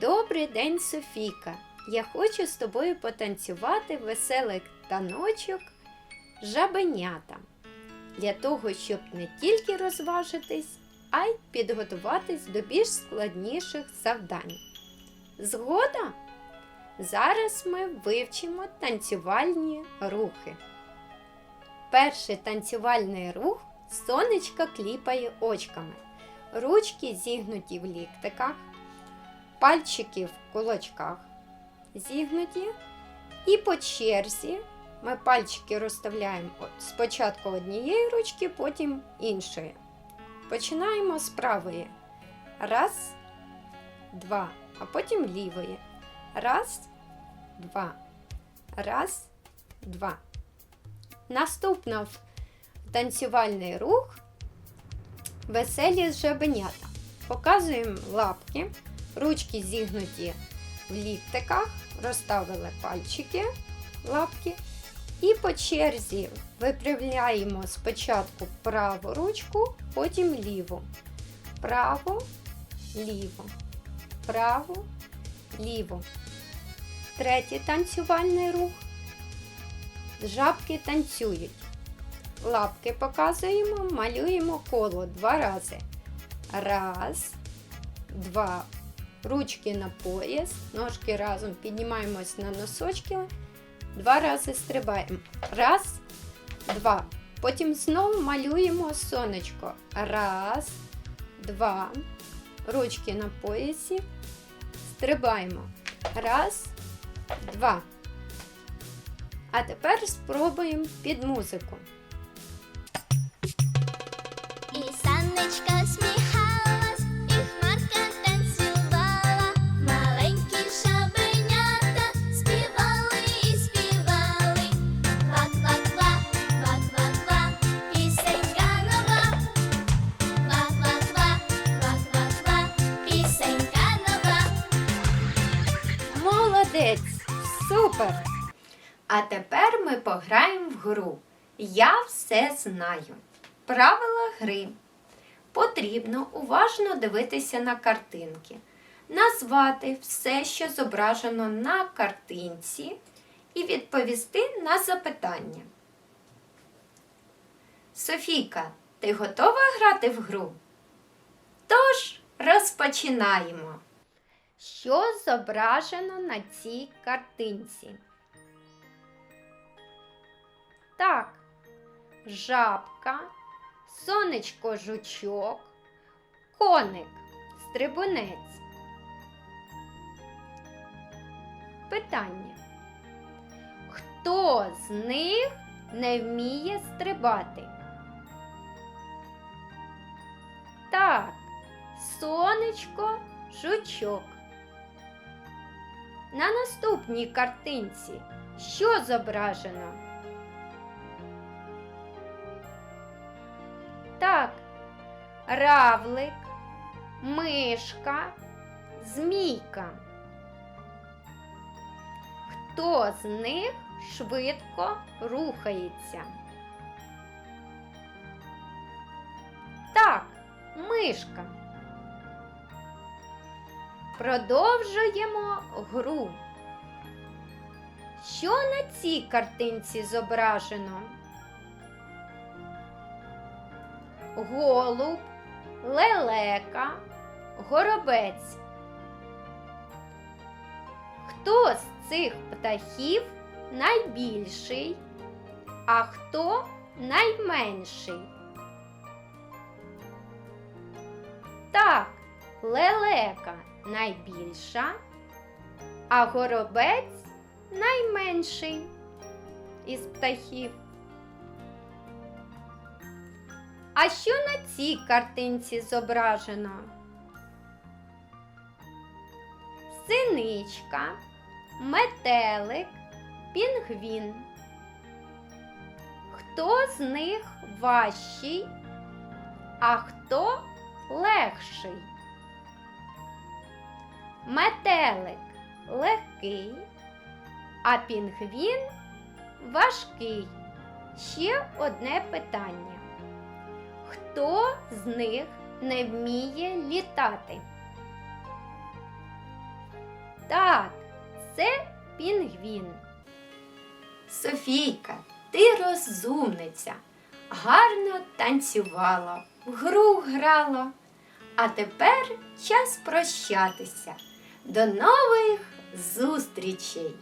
Добрий день, Софійка! Я хочу з тобою потанцювати веселий таночок жабенята для того, щоб не тільки розважитись, а й підготуватись до більш складніших завдань. Згода? Зараз ми вивчимо танцювальні рухи. Перший танцювальний рух сонечко кліпає очками. Ручки зігнуті в ліктиках, пальчики в кулачках зігнуті. І по черзі ми пальчики розставляємо спочатку однієї ручки, потім іншої. Починаємо з правої. Раз, два, а потім лівої. Раз, два. Раз, два. Наступно танцювальний рух веселі жабенята. Показуємо лапки, ручки зігнуті в ліктиках, розставили пальчики, лапки. І по черзі виправляємо спочатку праву ручку, потім ліву. Право, ліво, право, ліво. Третій танцювальний рух. Жабки танцюють. Лапки показуємо, малюємо коло два рази. Раз, два. Ручки на пояс, ножки разом піднімаємось на носочки. Два рази стрибаємо. Раз, два. Потім знову малюємо сонечко. Раз, два. Ручки на поясі. Стрибаємо. Раз, два. А тепер спробуємо під музику. І санечка сміхалась, Супер! А тепер ми пограємо в гру. Я все знаю. Правила гри. Потрібно уважно дивитися на картинки, назвати все, що зображено на картинці, і відповісти на запитання. Софійка, ти готова грати в гру? Тож розпочинаємо. Що зображено на цій картинці? Так, жабка, сонечко жучок, коник, стрибунець. Питання. Хто з них не вміє стрибати? Так, сонечко, жучок. На наступній картинці що зображено? Так, равлик, мишка, змійка. Хто з них швидко рухається? Так, мишка. Продовжуємо гру. Що на цій картинці зображено? Голуб, лелека, горобець. Хто з цих птахів найбільший, а хто найменший? Так, лелека найбільша, а горобець найменший із птахів. А що на цій картинці зображено? Синичка, метелик, пінгвін. Хто з них важчий, а хто легший? Метелик легкий, а пінгвін важкий. Ще одне питання. Хто з них не вміє літати? Так, це пінгвін. Софійка, ти розумниця, гарно танцювала, в гру грала. А тепер час прощатися. До нових зустрічей!